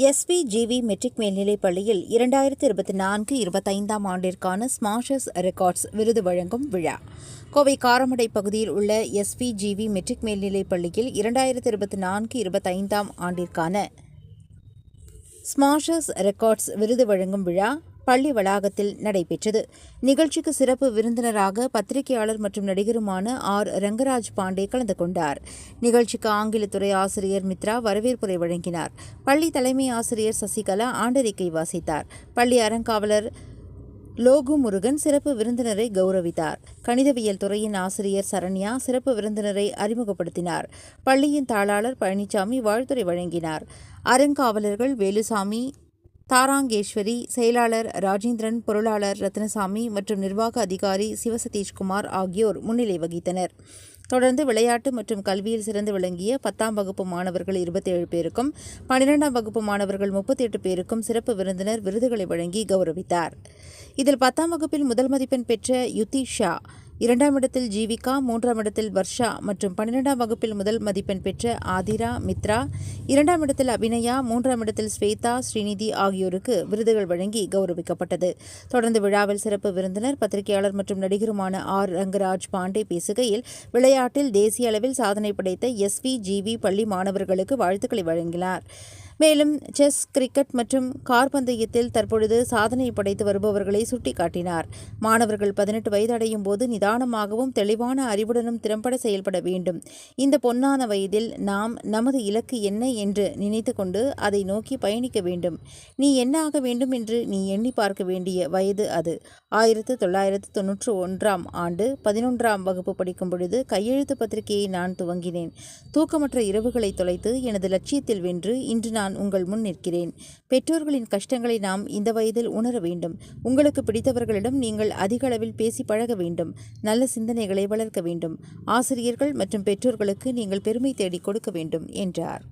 எஸ்பிஜிவி matric மேல்நிலைப் பள்ளியில் இரண்டாயிரத்து இருபத்தி நான்கு இருபத்தைந்தாம் ஆண்டிற்கான ஸ்மாஷஸ் ரெக்கார்ட்ஸ் விருது வழங்கும் விழா. கோவை காரமடை பகுதியில் உள்ள எஸ்பிஜிவி மெட்ரிக் மேல்நிலைப் பள்ளியில் இரண்டாயிரத்து இருபத்தி நான்கு இருபத்தைந்தாம் ஆண்டிற்கான ஸ்மாஷஸ் ரெக்கார்ட்ஸ் விருது வழங்கும் விழா. பள்ளி வளாகத்தில் நடைபெற்றது. நிகழ்ச்சிக்கு சிறப்பு விருந்தினராக பத்திரிகையாளர் மற்றும் நடிகருமான ஆர். ரங்கராஜ் பாண்டே கலந்து கொண்டார். நிகழ்ச்சிக்கு ஆங்கிலத்துறை ஆசிரியர் மித்ரா வரவேற்புரை வழங்கினார். பள்ளி தலைமை ஆசிரியர் சசிகலா ஆண்டறிக்கை வாசித்தார். பள்ளி அறங்காவலர் லோகு முருகன் சிறப்பு விருந்தினரை கௌரவித்தார். கணிதவியல் துறையின் ஆசிரியர் சரண்யா சிறப்பு விருந்தினரை அறிமுகப்படுத்தினார். பள்ளியின் தாளாளர் பழனிசாமி வாழ்த்துறை வழங்கினார். அறங்காவலர்கள் வேலுசாமி தாராங்கேஸ்வரி செயலாளர் ராஜேந்திரன் பொருளாளர் ரத்னசாமி மற்றும் நிர்வாக அதிகாரி சிவசதீஷ்குமார் ஆகியோர் முன்னிலை வகித்தனர். தொடர்ந்து விளையாட்டு மற்றும் கல்வியில் சிறந்து விளங்கிய பத்தாம் வகுப்பு மாணவர்கள் இருபத்தேழு பேருக்கும் பன்னிரெண்டாம் வகுப்பு மாணவர்கள் முப்பத்தி எட்டு பேருக்கும் சிறப்பு விருந்தினர் விருதுகளை வழங்கி கௌரவித்தார். இதில் பத்தாம் வகுப்பில் முதல் மதிப்பெண் பெற்ற யுத்தி ஷா இரண்டாம் இடத்தில் ஜீவிகா மூன்றாம் இடத்தில் வர்ஷா மற்றும் பன்னிரெண்டாம் வகுப்பில் முதல் மதிப்பெண் பெற்ற ஆதிரா மித்ரா. இரண்டாம் இடத்தில் அபிநயா மூன்றாம் இடத்தில் ஸ்வேதா ஸ்ரீநிதி ஆகியோருக்கு விருதுகள் வழங்கி கௌரவிக்கப்பட்டது. தொடர்ந்து விழாவில் சிறப்பு விருந்தினர் பத்திரிகையாளர் மற்றும் நடிகருமான ஆர். ரங்கராஜ் பாண்டே பேசுகையில் விளையாட்டில் தேசிய அளவில் சாதனை படைத்த எஸ்வி ஜிவி பள்ளி மாணவர்களுக்கு வாழ்த்துக்களை வழங்கினார். மேலும் செஸ் கிரிக்கெட் மற்றும் கார் பந்தயத்தில் தற்பொழுது சாதனை படைத்து வருபவர்களை சுட்டிக்காட்டினார். மாணவர்கள் பதினெட்டு வயதடையும் போது நிதானமாகவும் தெளிவான அறிவுடனும் திறம்பட செயல்பட வேண்டும். இந்த பொன்னான வயதில் நாம் நமது இலக்கு என்ன என்று நினைத்து கொண்டு அதை நோக்கி பயணிக்க வேண்டும். நீ என்ன ஆக வேண்டும் என்று நீ எண்ணி பார்க்க வேண்டிய வயது அது. ஆயிரத்து தொள்ளாயிரத்து தொன்னூற்று ஒன்றாம் ஆண்டு பதினொன்றாம் வகுப்பு படிக்கும் பொழுது கையெழுத்து பத்திரிகையை நான் துவங்கினேன். தூக்கமற்ற இரவுகளை தொலைத்து எனது லட்சியத்தில் வென்று இன்று நான் நான் உங்கள் முன் நிற்கிறேன். பெற்றோர்களின் கஷ்டங்களை நாம் இந்த வயதில் உணர வேண்டும். உங்களுக்கு பிடித்தவர்களிடம் நீங்கள் அதிக அளவில் பேசி பழக வேண்டும். நல்ல சிந்தனைகளை வளர்க்க வேண்டும். ஆசிரியர்கள் மற்றும் பெற்றோர்களுக்கு நீங்கள் பெருமை தேடி கொடுக்க வேண்டும் என்றார்.